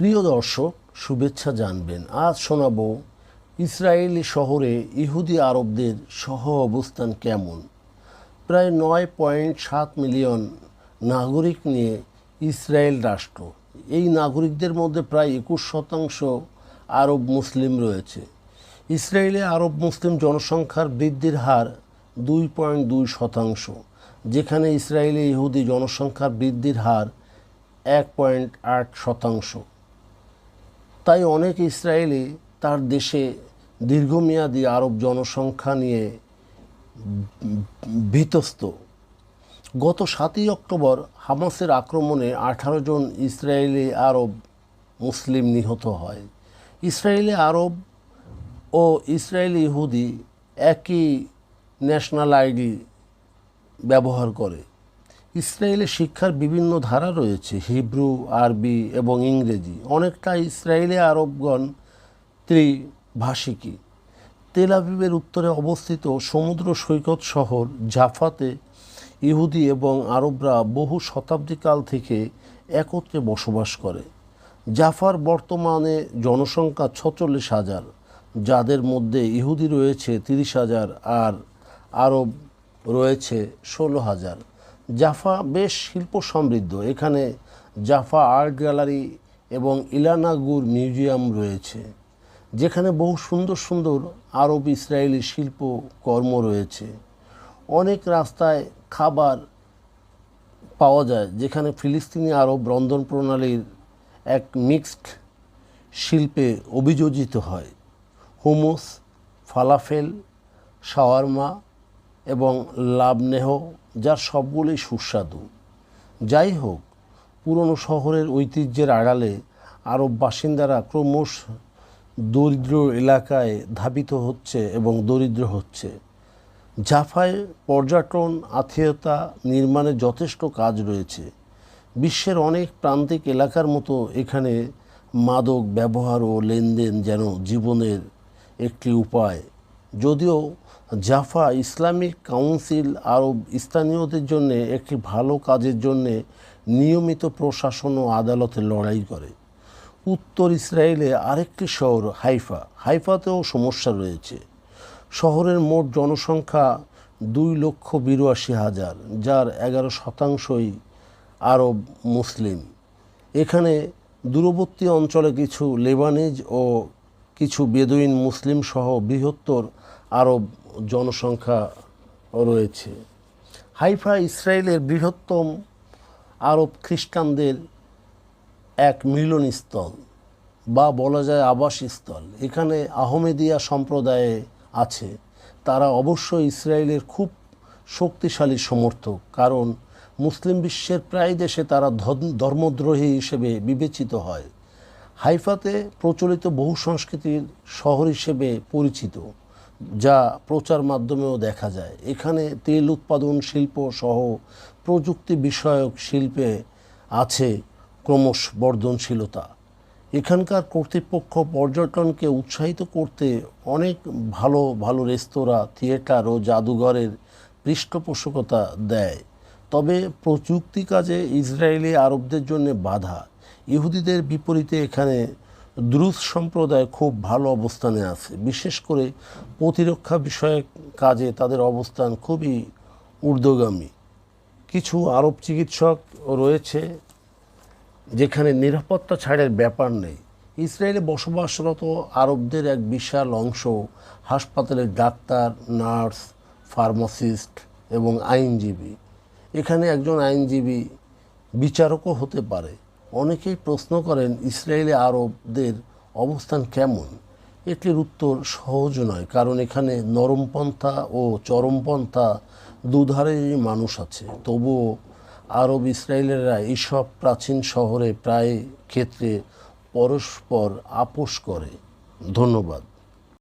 প্রিয় দর্শক, শুভেচ্ছা জানবেন। আজ শোনাবো, ইসরায়েলি শহরে ইহুদি আরবদের সহ অবস্থান কেমন? প্রায় নয় পয়েন্ট সাত মিলিয়ন নাগরিক নিয়ে ইসরায়েল রাষ্ট্র। এই নাগরিকদের মধ্যে প্রায় একুশ শতাংশ আরব মুসলিম রয়েছে। ইসরায়েলে আরব মুসলিম জনসংখ্যার বৃদ্ধির হার দুই পয়েন্ট দুই শতাংশ, যেখানে ইসরায়েলে ইহুদি জনসংখ্যার বৃদ্ধির হার এক পয়েন্ট আট শতাংশ। তাই অনেক ইসরায়েলি তার দেশে দীর্ঘমেয়াদী আরব জনসংখ্যা নিয়ে ভীতস্ত গত সাতই অক্টোবর হামাসের আক্রমণে আঠারো জন ইসরায়েলি আরব মুসলিম নিহত হয়। ইসরায়েলি আরব ও ইসরায়েলি ইহুদি একই ন্যাশনাল আইডি ব্যবহার করে। ইসরায়েলে শিক্ষার বিভিন্ন ধারা রয়েছে, হিব্রু, আরবি এবং ইংরেজি। অনেকটা ইসরায়েলি আরবগণ ত্রিভাষিকী। তেল আবিবের উত্তরে অবস্থিত সমুদ্র সৈকত শহর জাফাতে ইহুদি এবং আরবরা বহু শতাব্দীকাল থেকে একত্রে বসবাস করে। জাফার বর্তমানে জনসংখ্যা ছচল্লিশ হাজার, যাদের মধ্যে ইহুদি রয়েছে তিরিশ হাজার আর আরব রয়েছে ষোলো হাজার। জাফা বেশ শিল্প সমৃদ্ধ। এখানে জাফা আর্ট গ্যালারি এবং ইলানাগুর মিউজিয়াম রয়েছে, যেখানে বহু সুন্দর সুন্দর আরব ইসরায়েলি শিল্প কর্ম রয়েছে। অনেক রাস্তায় খাবার পাওয়া যায়, যেখানে ফিলিস্তিনি আরব রন্ধন প্রণালীর এক মিক্সড শিল্পে অভিযোজিত হয়। হুমুস, ফালাফেল, শাওয়ারমা এবং লাবনেহ যার সবগুলোই সুস্বাদু। যাই হোক, পুরনো শহরের ঐতিহ্যের আড়ালে আরব বাসিন্দারা ক্রমশ দরিদ্র এলাকায় ধাবিত হচ্ছে এবং দরিদ্র হচ্ছে। জাফায় পর্যটন, আত্মীয়তা নির্মাণে যথেষ্ট কাজ রয়েছে। বিশ্বের অনেক প্রান্তিক এলাকার মতো এখানে মাদক ব্যবহার ও লেনদেন যেন জীবনের একটি উপায়। যদিও জাফা ইসলামিক কাউন্সিল আরব স্থানীয়দের জন্য একটি ভালো কাজের জন্য নিয়মিত প্রশাসন ও আদালতে লড়াই করে। উত্তর ইসরায়েলে আরেকটি শহর হাইফা, হাইফাতেও সমস্যা রয়েছে। শহরের মোট জনসংখ্যা দুই লক্ষ বিরাশি হাজার, যার এগারো শতাংশই আরব মুসলিম। এখানে দূরবর্তী অঞ্চলে কিছু লেবানিজ ও কিছু বেদুইন মুসলিম সহ বৃহত্তর আরব জনসংখ্যা রয়েছে। হাইফা ইসরায়েলের বৃহত্তম আরব খ্রিস্টানদের এক মিলনস্থল বা বলা যায় আবাসস্থল। এখানে আহমেদিয়া সম্প্রদায়ে আছে। তারা অবশ্যই ইসরায়েলের খুব শক্তিশালী সমর্থক, কারণ মুসলিম বিশ্বের প্রায় দেশে তারা ধর্ম- ধর্মদ্রোহী হিসেবে বিবেচিত হয়। হাইফাতে প্রচলিত বহু সংস্কৃতির শহর হিসেবে পরিচিত, যা প্রচার মাধ্যমেও দেখা যায়। এখানে তেল উৎপাদন শিল্প সহ প্রযুক্তি বিষয়ক শিল্পে আছে ক্রমশ বর্ধনশীলতা। এখানকার কর্তৃপক্ষ পর্যটনকে উৎসাহিত করতে অনেক ভালো ভালো রেস্তোরাঁ, থিয়েটার ও জাদুঘরের পৃষ্ঠপোষকতা দেয়। তবে প্রযুক্তি কাজে ইসরায়েলি আরবদের জন্য বাধা। ইহুদিদের বিপরীতে এখানে দ্রুজ সম্প্রদায় খুব ভালো অবস্থানে আছে। বিশেষ করে প্রতিরক্ষা বিষয়ক কাজে তাদের অবস্থান খুবই ঊর্ধ্বগামী। কিছু আরব চিকিৎসক রয়েছে যেখানে নিরাপত্তা ছাড়ের ব্যাপার নেই। ইসরায়েলে বসবাসরত আরবদের এক বিশাল অংশ হাসপাতালের ডাক্তার, নার্স, ফার্মাসিস্ট এবং আইনজীবী। এখানে একজন আইনজীবী বিচারকও হতে পারে। অনেকেই প্রশ্ন করেন, ইসরায়েলে আরবদের অবস্থান কেমন? এটির উত্তর সহজ নয়, কারণ এখানে নরমপন্থা ও চরমপন্থা দুধারেই মানুষ আছে। তবুও আরব ইসরায়েলেরা এইসব প্রাচীন শহরে প্রায় ক্ষেত্রে পরস্পর আপোষ করে। ধন্যবাদ।